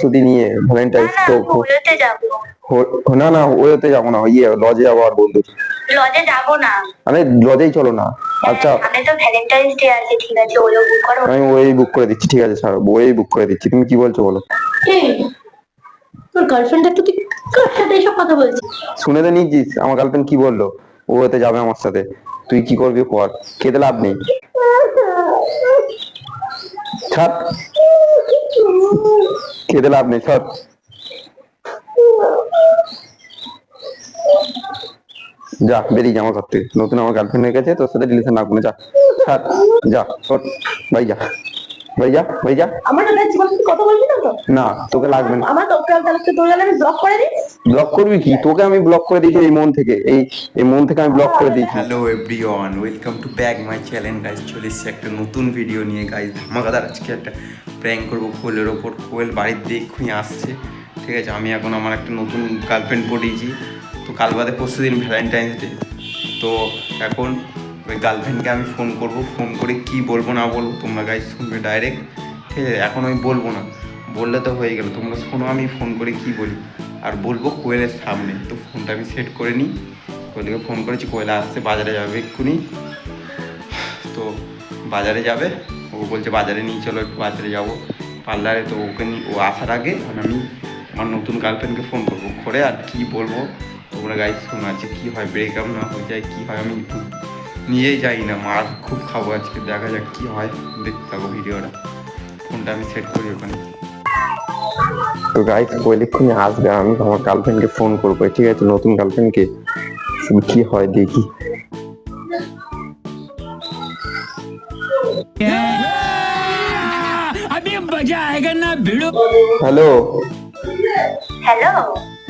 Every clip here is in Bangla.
প্রস্তুতি নিয়ে ভ্যালেন্টাইন্স তো হোলিতে যাব। না না ওয়েতে যাব না ইয়ে লজে যাব আর বন্ধু লজে যাব না। আরে লজেই চলো না। আচ্ছা। সামনে তো ভ্যালেন্টাইন্স ডে আছে ঠিক আছে ওইও বুক করো। আমি ওই বুক করে দিচ্ছি ঠিক আছে স্যার ওই বুক করে দিচ্ছি। তুমি কি বলছো বলো? তোর গার্লফ্রেন্ড একটু তুই এইসব কথা বলছিস? শুনে তো নিয়েছিস আমার গার্লফ্রেন্ড কি বলল? ওতে যাবে আমার সাথে। তুই কি করবি কর খেতে লাভ নেই। ছাড়। খেতে লাভ নেই সব যা বেরিয়ে আমার ঘর থেকে। নতুন আমার গার্লফ্রেন্ড হয়ে গেছে তোর সাথে রিলেশন না করে যা যা ওঠ, ভাই যা। ভাই যা ভাই যা। আমার সাথে জীবন কথা বলবি না তো? না তোকে লাগবে না। আমার তোর গার্লফ্রেন্ড তোর গার্লফ্রেন্ড আমি ব্লক করে দিই ব্লক করবি কি? তোকে আমি ব্লক করে দিয়েছি এই মন থেকে। এই এই মন থেকে আমি ব্লক করে দিয়েছি। Hello everyone welcome to back my channel guys চলে এসেছি একটা নতুন ভিডিও নিয়ে গাইজ ধামাকাদার আজকে একটা প্র্যাঙ্ক করব। কোয়েলের ওপর কোয়েল বাড়ির আসছে। ঠিক আছে আমি এখন আমার একটা নতুন গার্লফ্রেন্ড পড়িয়েছি তো কাল বাদে পরশু দিন ভ্যালেন্টাইন্স ডে তো এখন ওই গার্লফ্রেন্ডকে আমি ফোন করব ফোন করে কি বলব না বলব, তোমরা গাইজ শুনবে ডাইরেক্ট ঠিক আছে? এখন আমি বলব না। বললে তো হয়ে গেল, তোমরা শোনো, আমি ফোন করে কি বলি। আর বলব কোয়েলের সামনে। তো ফোনটা আমি সেট করে নিই। কোয়েলকে ফোন করেছি, কোয়েলা আসছে, বাজারে যাবে এক্ষুনি। তো বাজারে যাবে। ও বলছে, বাজারে নিয়ে চলো, একটু বাজারে যাব। পার্লারে তো ওকে নিয়ে, ও আসার আগে আমি আমার নতুন গার্লফ্রেন্ডকে ফোন করব। করে আর কি বলব? তোমরা গাইজ শোনো আছে কী হয়? ব্রেকআপ না হয়ে যায়, কী হয়? আমি নিয়েই যাই না মার খুব খাব আজকে দেখা যাক কী হয় দেখতে পাবো ভিডিওটা। ফোনটা আমি সেট করি ওখানে। তো গাইস কয়েকক্ষণে আসবে আমি আমার গার্লফ্রেন্ডকে ফোন করব ঠিক আছে? নতুন গার্লফ্রেন্ডকে কি? হয় দেখি। হ্যালো হ্যালো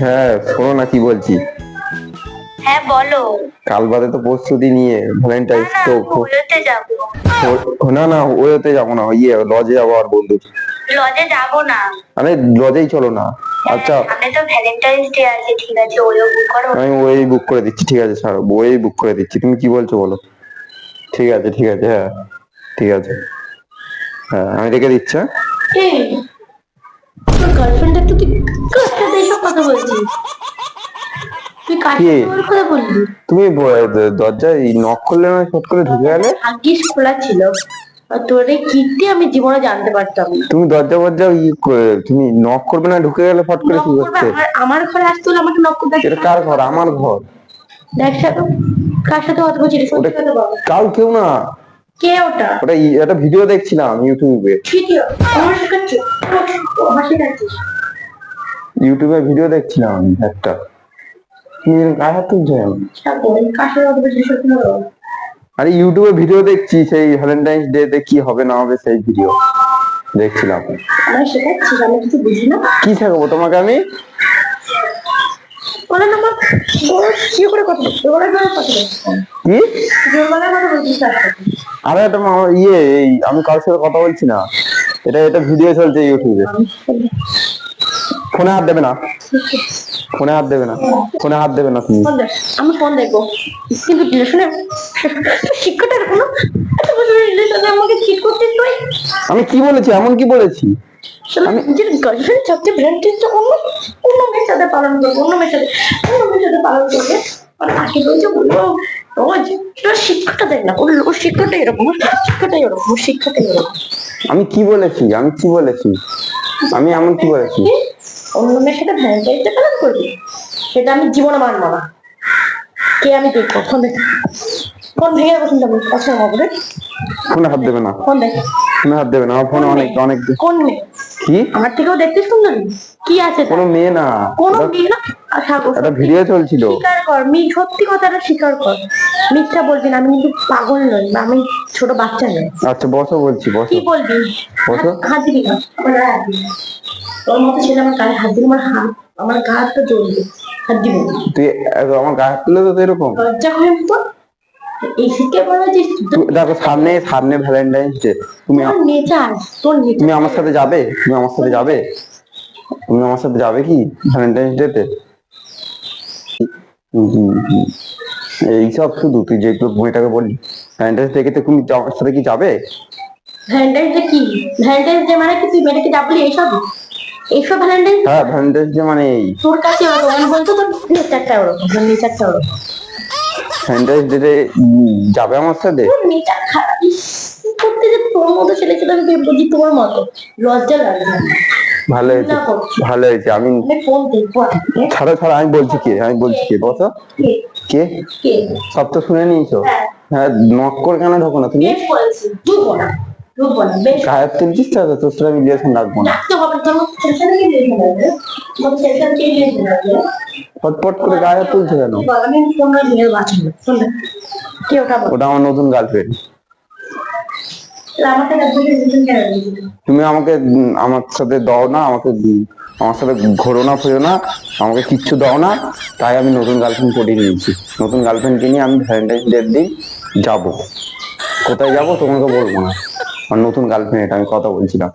হ্যাঁ শোনো না কি বলছি। হ্যাঁ বলো। কাল বাদে তো প্রস্তুতি নিয়ে ভ্যালেন্টাইন্স না তো হোলিতে যাব। না না ওয়েতে যাব না ইয়ে লজে যাব আর বন্ধু লজে যাব না। আরে লজেই চলো না। আচ্ছা। সামনে তো ভ্যালেন্টাইন্স ডে আছে ঠিক আছে ওইও বুক করো। আমি ওই বুক করে দিচ্ছি ঠিক আছে স্যার ওই বুক করে দিচ্ছি। তুমি কি বলছো বলো? ঠিক আছে ঠিক আছে হ্যাঁ ঠিক আছে। হ্যাঁ আমি রেখে দিচ্ছি হ্যাঁ? এই, তোর গার্লফ্রেন্ড একটু তুই কার সাথে কথা বলছিস। তুই কথা বললি? তুমি দরজায় নক করলে না শট করে ঢুকে গেলে? ভাগ্যিস খোলা ছিল। আর তোর কীর্তি আমি জীবনে জানতে পারতাম। না তুমি দরজা ফরজা ই তুমি নক করবে না ঢুকে গেলে ফট করে কি হচ্ছে? আমার ঘরে আসতে হলে আমাকে নক করতে এটা কার ঘর? আমার ঘর। দেখ সাথে কার সাথে কথা বলছিস সত্যি কথা বল। কাউ কেউ না। কে ওটা? ওটা একটা ভিডিও দেখছিলাম ইউটিউবে ভিডিও আমার শেখাচ্ছিস ইউটিউবে ভিডিও দেখছিলাম একটা। আরে ইউটিউবে ভিডিও দেখছি সেই ভ্যালেন্টাইন্স ডে তে কি হবে না হবে সেই ভিডিও দেখছিলাম। আমি কিছু বুঝি না কি শেখাবো তোমাকে আমি? আমার কি করে কথা কি? আরে এটা ইয়ে আমি কারোর সাথে কথা বলছি না। এটা এটা ভিডিও চলছে ইউটিউবে ফোনে হাত দেবে না। ফোনে হাত দেবে না। ফোনে হাত দেবে না। তুমি আমি ফোন দেখব। কিন্তু রিলেশনে শিক্ষাটা এরকম না এত বছর রিলেশনে আমাকে চিট করছিস তুই? আমি কি বলেছি? এমন কি বলেছি? শালা নিজের গার্লফ্রেন্ড থাকতে অন্য অন্য মেয়ের সাথে পালন করবে অন্য মেয়ের সাথে অন্য মেয়ের সাথে পালন করবে। আর তাকে বলছে বলব রোজ এটা শিক্ষাটা দেখ না ওর ওর শিক্ষাটা এরকম ওর শিক্ষাটাই ওরকম শিক্ষাটাই এরকম আমি কি বলেছি? আমি কি বলেছি? আমি এমন কি বলেছি? অন্য মেয়ের সাথে ভ্যালেন্টাইন্সটা পালন করবি? সেটা আমি জীবনে মানব না কে আমি দেখব? ফোন দেখ ফোন ভেঙে যাব শুনতে আমি কাছে হবে ফোনে হাত দেবে না। ফোন দেখ ফোনে হাত দেবে না। ফোন ফোনে অনেক অনেক কোন মেয়ে? কি? আমার থেকেও দেখতে সুন্দর কি আছে? কোন মেয়ে না। কোনো মেয়ে না? একটা ভিডিও চলছিল। স্বীকার কর মি সত্যি কথাটা স্বীকার কর। মিথ্যা বলবি না আমি কিন্তু পাগল নই বা আমি ছোট বাচ্চা নই। আচ্ছা বসো বলছি বসো। কি বলবি? বসো। হাত- হাত দিবি না আমার গায়ে হাত দিবি না। তোর মতো ছেলে আমার গায়ে হাত দিলে আমার হাত আমার গা হাতটা জ্বলবে হাত দিবি তুই আমার গায়ে হাত তুলে তো এরকম। লজ্জা হয় দেখো সামনে সামনে ভ্যালেন্টাইন্স ডে তুমি তুমি আমার সাথে যাবে? তুমি আমার সাথে যাবে? তুমি আমার সাথে যাবে কি ভ্যালেন্টাইন্স ডে তে? এইসব শুধু তুই যেগুলো মেয়েটাকে বললি ভ্যালেন্টাইন্স ডে তে তুমি আমার সাথে কি যাবে? ভ্যালেন্টাইন্স ডে কি? ভ্যালেন্টাইন্স ডে মানে কি? তুই মেয়েটাকে যাবলি এইসব? এইসব ভ্যালেন্টাইন হ্যাঁ ভ্যালেন্টাইন্স ডে মানে এই। তোর কাছে ওরকম বলতো তোর নেচারটা ওরকম তোর নেচারটা ওরকম ভ্যালেন্টাইন্স ডে যাবে আমার সাথে? তোর নেচার খারাপ ইস, করতে যে তোর মতো ছেলে ছিল আমি ভেবে বলছি তোমার মতো। লজ্জা লাগে না। ভালো হয়েছে ভালো হয়েছে আমি ফোন দেখব। ছাড়ো ছাড়ো আমি বলছি কে? আমি বলছি কে? বসো কে? সব তো শুনে নিয়েছো? হ্যাঁ। হ্যাঁ নক করে কেন ঢোকো না তুমি? তো? তোর সাথে আমি রিলেশন রাখব না। ফটফট করে গায়ে তুলছো কেন? ওটা আমার নতুন গার্লফ্রেন্ড তাহলে আমার থেকে বুঝে রিলেশন কেন দিয়েছিস? তুমি আমাকে আমার সাথে দাও না আমাকে আমার সাথে ঘোরো না ফেরো না আমাকে কিচ্ছু দাও না তাই আমি নতুন গার্লফ্রেন্ড পটিয়ে নিয়েছি। নতুন গার্লফ্রেন্ডকে নিয়ে আমি ভ্যালেন্টাইন ডের দিন যাব। কোথায় যাব তোমাকে বলব না। আমার নতুন গার্লফ্রেন্ড এটা আমি কথা বলছিলাম।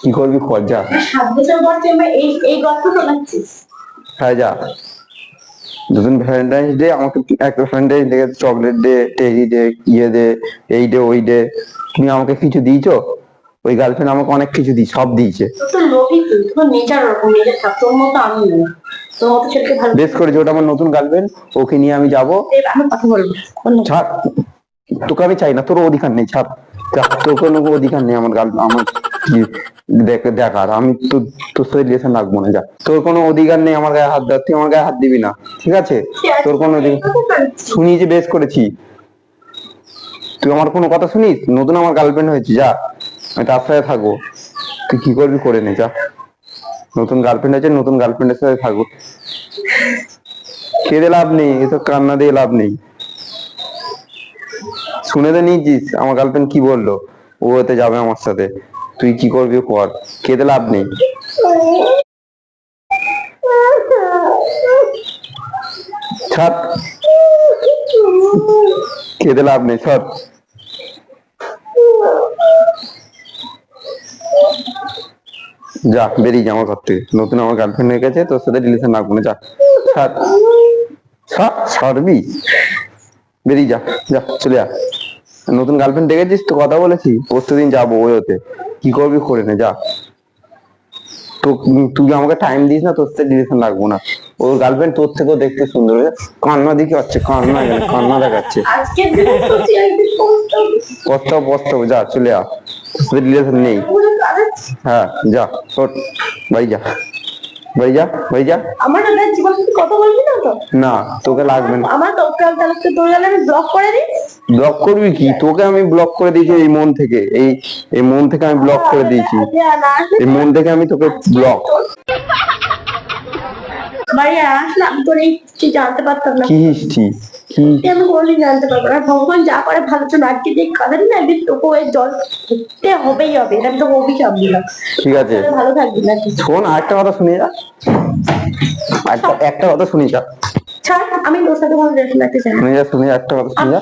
কি করবি কর যা সাত বছর পর তুই এই এই গল্প শোনাচ্ছিস। হ্যাঁ যা দুদিন ভ্যালেন্টাইন্স ডে আমাকে একটা ভ্যালেন্টাইন্স ডে চকলেট দে টেরি দে ইয়ে দে এই দে ওই দে। তুমি আমাকে কিছু দিয়েছ? ওই গার্লফ্রেন্ড আমাকে অনেক কিছু দিই সব দিয়েছে। বেশ করেছে ওটা আমার নতুন গার্লফ্রেন্ড ওকে নিয়ে আমি যাব। ছাড় তোকে আমি চাই না তোর অধিকার নেই ছাড়। তোর কোনো অধিকার নেই আমার গার্ল আমার। দেখার আমি তো তোর সাথে রিলেশন রাখব না যা। তোর কোনো অধিকার নেই আমার গায়ে হাত দেওয়ার, তুই আমার গায়ে হাত দিবি না, ঠিক আছে? তোর কোনো শুনি যে বেশ করেছি। তুই আমার কোনো কথা শুনিস? নতুন আমার গার্লফ্রেন্ড হয়েছে, যা। আমি তার সাথে থাকব। তুই কি করবি করে নে, যা। নতুন গার্লফ্রেন্ড আছে নতুন গার্লফ্রেন্ডের সাথে থাকব। কেঁদে লাভ নেই, এসব কান্না দিয়ে লাভ নেই। শুনে তো নিয়েছিস, আমার গার্লফ্রেন্ড কি বলল? ও ওতে যাবে আমার সাথে। তুই কি করবি কর। কেঁদে লাভ নেই। ছাড়। কেঁদে লাভ নেই, ছাড়। যা, বেরিয়ে যা আমার ঘর থেকে। নতুন আমার গার্লফ্রেন্ড হয়ে গেছে, তোর সাথে রিলেশন না, যা। ছাড়। ছাড়, ছাড়বি? বেরিয়ে যা যা, চলে যা নতুন গার্লফ্রেন্ড দেখেছিস তো কথা বলেছি। পরশু দিন যাব ওই হতে কি করবি করে নে যা। তো তুই আমাকে টাইম দিস না তোর থেকে রিলেশন রাখব না। ওর গার্লফ্রেন্ড তোর থেকেও দেখতে সুন্দর কান্না দিকে হচ্ছে কান্না কান্না দেখাচ্ছে। পস্তাব পস্তাও যা চলে তোর রিলেশন নেই। হ্যাঁ যা শোট ভাই যা। বাড়ি যা বাড়ি যা। আমার সাথে জীবন কথা বলবি না তো? না তোকে লাগবে না। আমার তো তাহলে তোর গেলে আমি ব্লক করে দিই। ব্লক করবি কি? তোকে আমি ব্লক করে দিয়েছি এই মন থেকে। এই এই মন থেকে আমি ব্লক করে দিয়েছি। এই মন থেকে আমি তোকে ব্লক বাড়ি আসলে তোর এই কিছু জানতে পারতাম না। কি হিস্ট্রি? কি আমি কোনোদিন জানতে পারব না। ভগবান যা করে ভালো জন্য আজকে যে কাঁদেন না একদিন তোকে ওই জল খেতে হবেই হবে এটা আমি তোকে অভিশাপ দিলাম। ঠিক আছে। ভালো থাকবি না তুই। শোন আরেকটা কথা শুনে যা। একটা একটা কথা শুনি যা। ছাড় আমি তোর সাথে ভালো রেখে রাখতে চাই। না শুনে যা শুনে একটা কথা শুনে যা।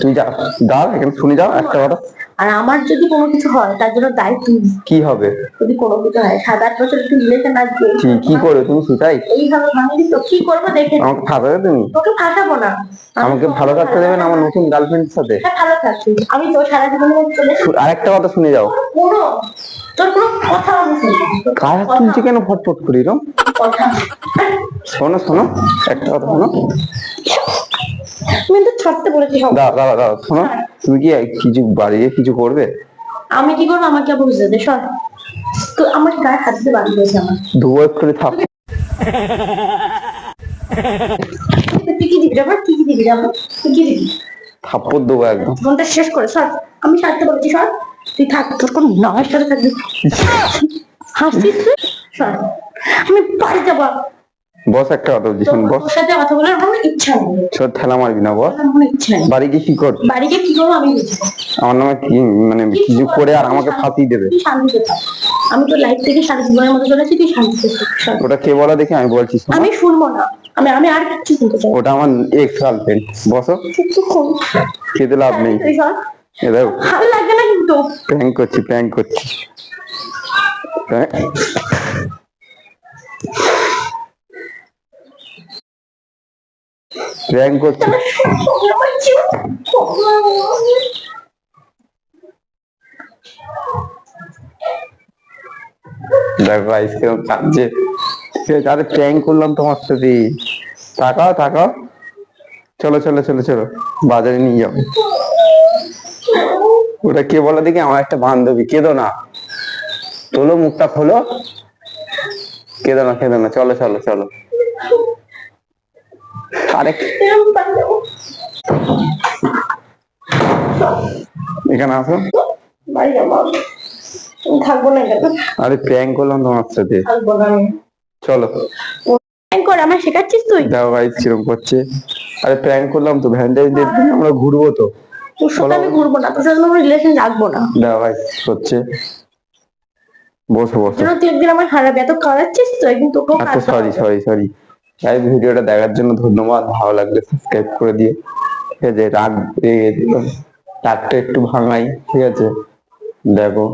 তুই যা দাঁড়া এখানে শুনে যাও একটা কথা। আর আমার যদি কোনো কিছু হয় তার জন্য দায়ী তুই কি হবে? যদি কোনো কিছু হয় সাত আট বছর তুই রিলেশন আসবে কি কি করে তুমি সেটাই? এইভাবে ভাঙলি তো কি করব দেখে। আমাকে ফাঁসাবে তুমি? তোকে ফাঁসাবো না। আমাকে ভালো থাকতে দেবে না আমার নতুন গার্লফ্রেন্ডের সাথে? হ্যাঁ, ভালো থাকছিস আমি তোর সারা জীবনে চলে। আরেকটা কথা শুনে যাও। তোর কোনো তোর কোনো কথা না। তোর কার হাত কেন ফটফট করি রম? কথা। শোনো শোনো একটা কথা শোনো। আমি তো ছাড়তে বলেছি দাঁড়া দাঁড়া দাঁড়া শোনো তুমি কি কিছু বাড়িয়ে কিছু করবে? আমি কি করব? আমাকে আবার বুঝতে দে সর তো আমার গায়ে হাত দিয়ে বাড়ি হয়েছে আমার। ধুবো করে থাক। তুই কি দিবি? আমার কি কি দিবি? রে আমার তুই কি দিবি? থাপ্পড় দেবো একদম। জীবনটা শেষ করে সর আমি ছাড়তে বলেছি সর তুই থাক তোর কোন নয় সাথে থাকবি। সর আমি বাড়ি যাব। বস একটা কথা বলছি শুন বস। সাথে কথা বলার আমার ইচ্ছা নেই। সব ঠেলা মারবি না বস। আমার কোনো ইচ্ছা নেই। বাড়ি গিয়ে কি কর? বাড়ি গিয়ে কি করব আমি আমার নামে কি মানে কিছু করে আর আমাকে ফাঁসিয়ে দেবে। শান্তিতে আমি তো লাইফ থেকে সারা জীবনের মতো চলেছি তুই শান্তিতে ওটা কে বলা দেখি আমি বলছি আমি শুনব না। আমি আমি আর কিছু শুনতে চাই না। ওটা আমার এক্স গার্লফ্রেন্ড বসো কিছুক্ষণ খেতে লাভ নেই। এ দেখো। ভালো লাগে না কিন্তু। প্র্যাঙ্ক করছি প্র্যাঙ্ক করছি। প্র্যাঙ্ক করছি দেখো আইসক্রিম কাঁদছে আরে প্র্যাঙ্ক করলাম তোমার সাথে। তাকাও তাকাও চলো চলো চলো চলো। বাজারে নিয়ে যাব। ওটা কে বলো দেখি? আমার একটা বান্ধবী। কেঁদো না। তোলো, মুখটা খোলো। কেঁদো না কেঁদো না। চলো চলো চলো। আরে এরকম বাড়ি যাব। এখানে আসো থাকব না আরে প্র্যাঙ্ক করলাম তোমার সাথে। চলো। প্র্যাঙ্ক করে আমার শেখাচ্ছিস তুই? দেখো ভাই কিরম করছে। আরে প্র্যাঙ্ক করলাম তো ডে দিন আমরা ঘুরবো তো। তোর সাথে আমি ঘুরবো না তোর সাথে আমি রিলেশন রাখব না। দেখো ভাই হচ্ছে বসো বসো। তুই একদিন আমার হারাবি এত কাঁদাচ্ছিস তো একদিন তোকেও সরি সরি সরি গাইজ ভিডিওটা দেখার জন্য ধন্যবাদ। ভালো লাগলে সাবস্ক্রাইব করে দিও। ঠিক আছে, রাগ রাগটা একটু ভাঙাই, ঠিক আছে? দেখো।